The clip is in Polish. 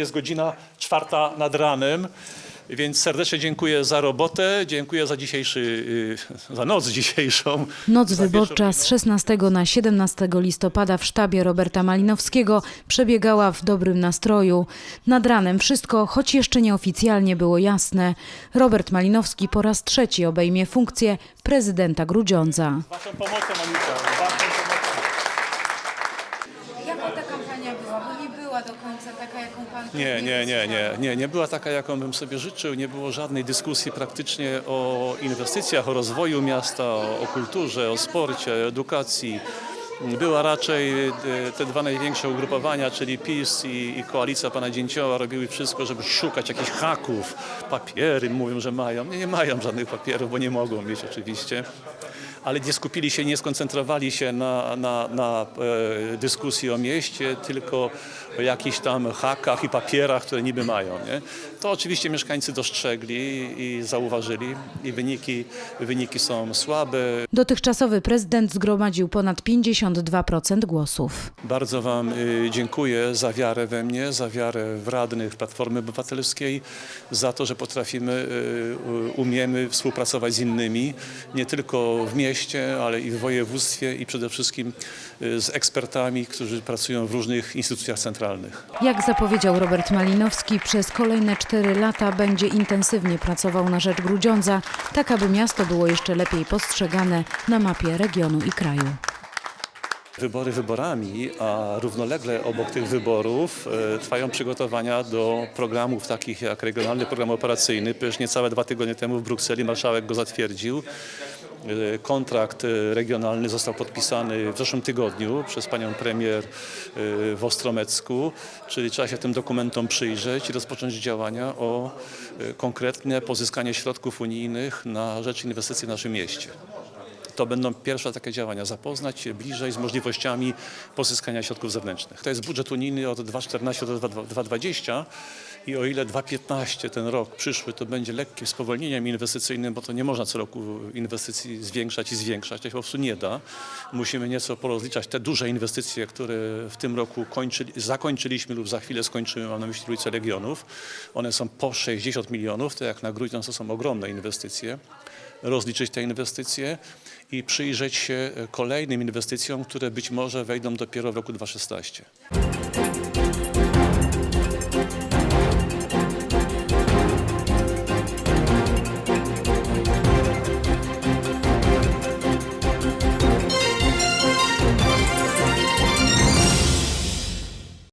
Jest godzina czwarta nad ranem, więc serdecznie dziękuję za robotę, dziękuję za dzisiejszy, y, za noc dzisiejszą. Noc za wyborcza z 16 na 17 listopada w sztabie Roberta Malinowskiego przebiegała w dobrym nastroju. Nad ranem wszystko, choć jeszcze nieoficjalnie było jasne. Robert Malinowski po raz trzeci obejmie funkcję prezydenta Grudziądza. Waszą pomocą, Monika, waszą pomocą. Jaka ta kampania była? Bo nie była do końca taka, jaką pan Nie, nie, nie, nie, nie, nie była taka, jaką bym sobie życzył. Nie było żadnej dyskusji praktycznie o inwestycjach, o rozwoju miasta, o, o kulturze, o sporcie, o edukacji. Była raczej e, te dwa największe ugrupowania, czyli PiS i, i koalicja pana Dzięcioła robiły wszystko, żeby szukać jakichś haków. Papiery mówią, że mają. Nie, nie mają żadnych papierów, bo nie mogą mieć oczywiście. Ale nie skupili się, nie skoncentrowali się na, na, na e, dyskusji o mieście, tylko o jakichś tam hakach i papierach, które niby mają. Nie? To oczywiście mieszkańcy dostrzegli i zauważyli i wyniki, wyniki są słabe. Dotychczasowy prezydent zgromadził ponad 52% głosów. Bardzo Wam y, dziękuję za wiarę we mnie, za wiarę w radnych Platformy Obywatelskiej, za to, że potrafimy, y, umiemy współpracować z innymi, nie tylko w mieście, ale i w województwie i przede wszystkim y, z ekspertami, którzy pracują w różnych instytucjach centralnych. Jak zapowiedział Robert Malinowski, przez kolejne cztery lata będzie intensywnie pracował na rzecz Grudziądza, tak aby miasto było jeszcze lepiej postrzegane na mapie regionu i kraju. Wybory wyborami, a równolegle obok tych wyborów e, trwają przygotowania do programów takich jak Regionalny Program Operacyjny. Przecież niecałe dwa tygodnie temu w Brukseli marszałek go zatwierdził. E, Kontrakt e, regionalny został podpisany w zeszłym tygodniu przez panią premier e, w Ostromecku, czyli trzeba się tym dokumentom przyjrzeć i rozpocząć działania o konkretne pozyskanie środków unijnych na rzecz inwestycji w naszym mieście. To będą pierwsze takie działania, zapoznać się bliżej z możliwościami pozyskania środków zewnętrznych. To jest budżet unijny od 2,14 do 2,20 i o ile 2,15 ten rok przyszły to będzie lekkim spowolnieniem inwestycyjnym, bo to nie można co roku inwestycji zwiększać i zwiększać, to się po prostu nie da. Musimy nieco porozliczać te duże inwestycje, które w tym roku kończyli, zakończyliśmy lub za chwilę skończymy, mam na myśli trójce regionów. One są po 60 milionów, to jak na Grudziądz to są ogromne inwestycje rozliczyć te inwestycje i przyjrzeć się kolejnym inwestycjom, które być może wejdą dopiero w roku 2016.